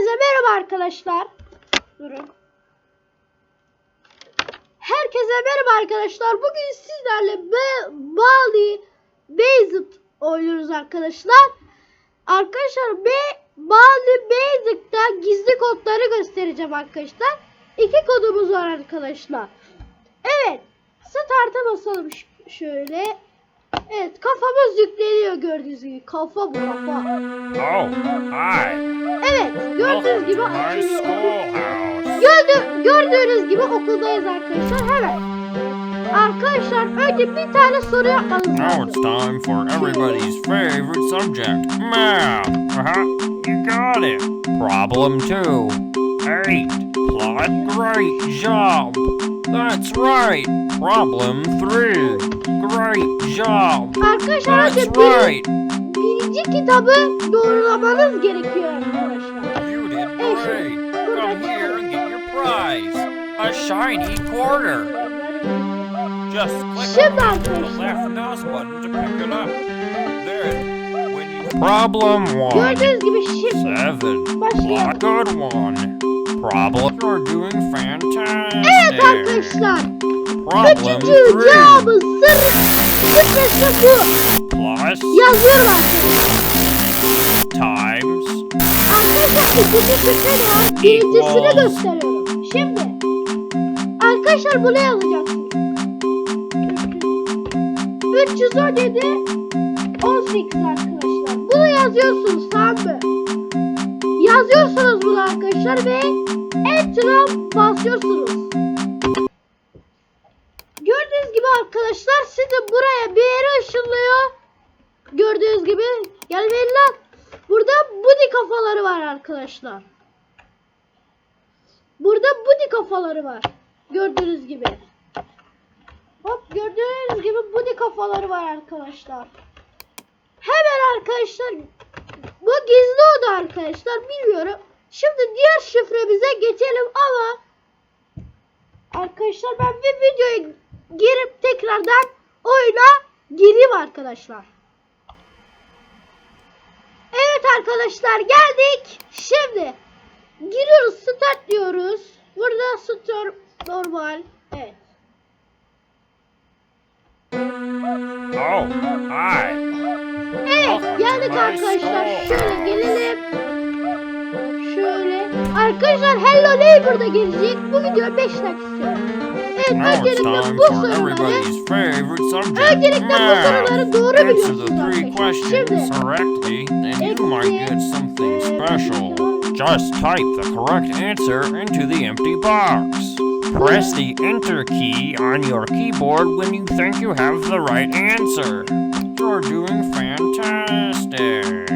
Herkese merhaba arkadaşlar. Durun. Herkese merhaba arkadaşlar. Bugün sizlerle Be Bali Basic oynuyoruz arkadaşlar. Arkadaşlar Be Bali Basic'ta gizli kodları göstereceğim arkadaşlar. İki kodumuz var arkadaşlar. Evet. Start'a basalım şöyle. Evet kafamız yükleniyor gördüğünüz gibi. Kafa bu kafa. Oh, hi. Evet gördüğünüz gibi schoolhouse. Gördü, gördüğünüz gibi okuldayız arkadaşlar. Hemen. Arkadaşlar önce bir tane soru yapmanız Now it's time for everybody's favorite subject, math. Uh-huh, you got it. Problem two. Eight. Plot great job. That's right. Problem three. Great job. Arkadaşlar That's bir, right. birinci kitabı doğrulamanız gerekiyor arkadaşlar. You did great. Come here and get your prize. A shiny quarter. Just click Şimdi on the left mouse button to pick it up. You problem one, Gördüğünüz gibi şimdi. seven, Başlayalım. good one. Problem you're doing fantastic. Evet arkadaşlar. Problem three cevabı sır. Şifresi bu. plus Yazıyorum arkadaşlar. times Arkadaşlar ikinci de var. Birincisini gösteriyorum. Şimdi. Arkadaşlar bunu yazacaksınız. 317 18 arkadaşlar. Bunu yazıyorsunuz tamam mı? Yazıyorsunuz bunu arkadaşlar ve Enter'a basıyorsunuz. Gördüğünüz gibi arkadaşlar sizi buraya bir yere ışınlıyor. Gördüğünüz gibi gelmeyin lan. Burada budi kafaları var arkadaşlar. Burada budi kafaları var. Gördüğünüz gibi. Hop gördüğünüz gibi budi kafaları var arkadaşlar. Hemen arkadaşlar bu gizli oda arkadaşlar bilmiyorum. Şimdi diğer şifremize geçelim ama arkadaşlar ben bir videoya girip tekrardan oyuna gireyim arkadaşlar. Evet arkadaşlar geldik. Şimdi giriyoruz start diyoruz. Burada start normal. Evet. oh hi. Evet geldik arkadaşlar. Şöyle gelelim. Şöyle. Arkadaşlar Hello Neighbor da gelecek. Bu video 5 dakika istiyor. Now it's time bu for everybody's favorite subject, math. Answer the three questions correctly, and you might get something special. Just type the correct answer into the empty box. Press the Enter key on your keyboard when you think you have the right answer. You're doing fantastic.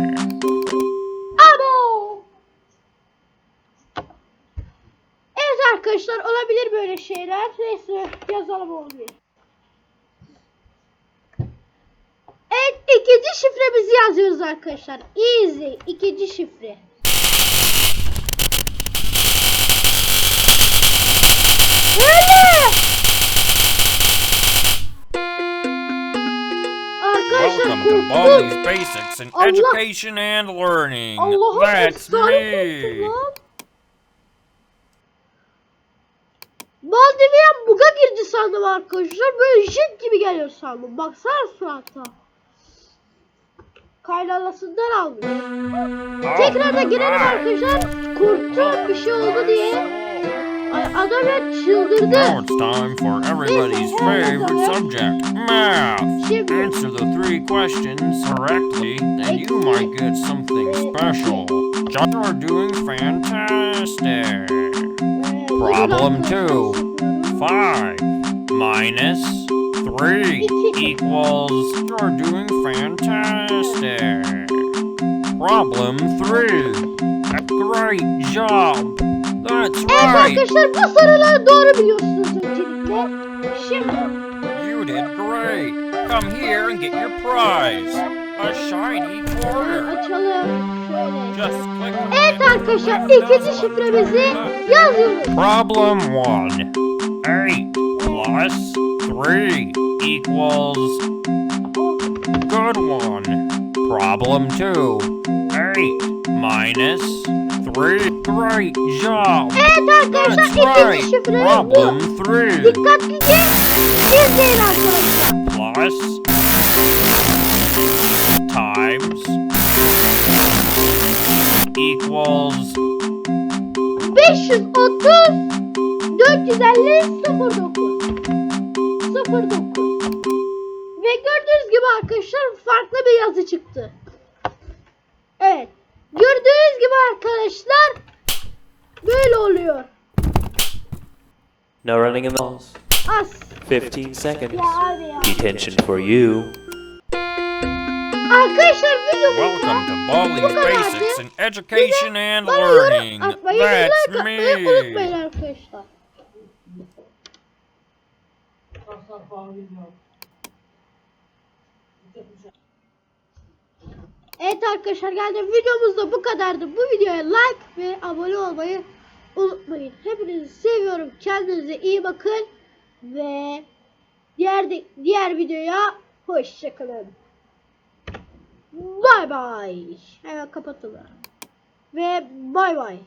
Arkadaşlar olabilir böyle şeyler. Neyse yazalım olmuyor. Evet ikinci şifremizi yazıyoruz arkadaşlar. Easy ikinci şifre. Öyle. Arkadaşlar. Baldi's Basics in Allah- Education and Learning. Allah'ım That's me. Baldivian buga girdi sandım arkadaşlar. Böyle jet gibi geliyor sandım. Baksana surata. Kaynalasından almış. Tekrar da girelim arkadaşlar. Korktum bir şey oldu diye. Adam ya çıldırdı. Now it's time for everybody's favorite subject, math. Answer the three questions correctly, and you might get something special. Are doing fantastic. Problem two. Five minus three equals. You're doing fantastic. Problem three. Great job. That's Evet right. arkadaşlar bu soruları doğru biliyorsunuz öncelikle. Şimdi You did great. Come here and get your prize. A shiny quarter. açalım. Evet arkadaşlar ikinci şifremizi yazıyoruz. Problem one. Eight plus three equals. Good one. Problem two. Eight minus three. Great job. Evet arkadaşlar That's ikinci right. şifremiz Problem bu. three. Dikkatlice izleyin arkadaşlar. Plus times equals 530 450 09 09 Ve gördüğünüz gibi arkadaşlar farklı bir yazı çıktı. Evet. Gördüğünüz gibi arkadaşlar böyle oluyor. No running in the halls. As. 15 seconds. Ya abi ya. Detention for you. Arkadaşlar welcome to kadardı. Basics in Education and Learning. That's me. arkadaşlar. Evet arkadaşlar geldi videomuz da bu kadardı. Bu videoya like ve abone olmayı unutmayın. Hepinizi seviyorum. Kendinize iyi bakın ve diğer diğer videoya hoşçakalın. Bay bay. Hemen kapatalım. Ve bay bay.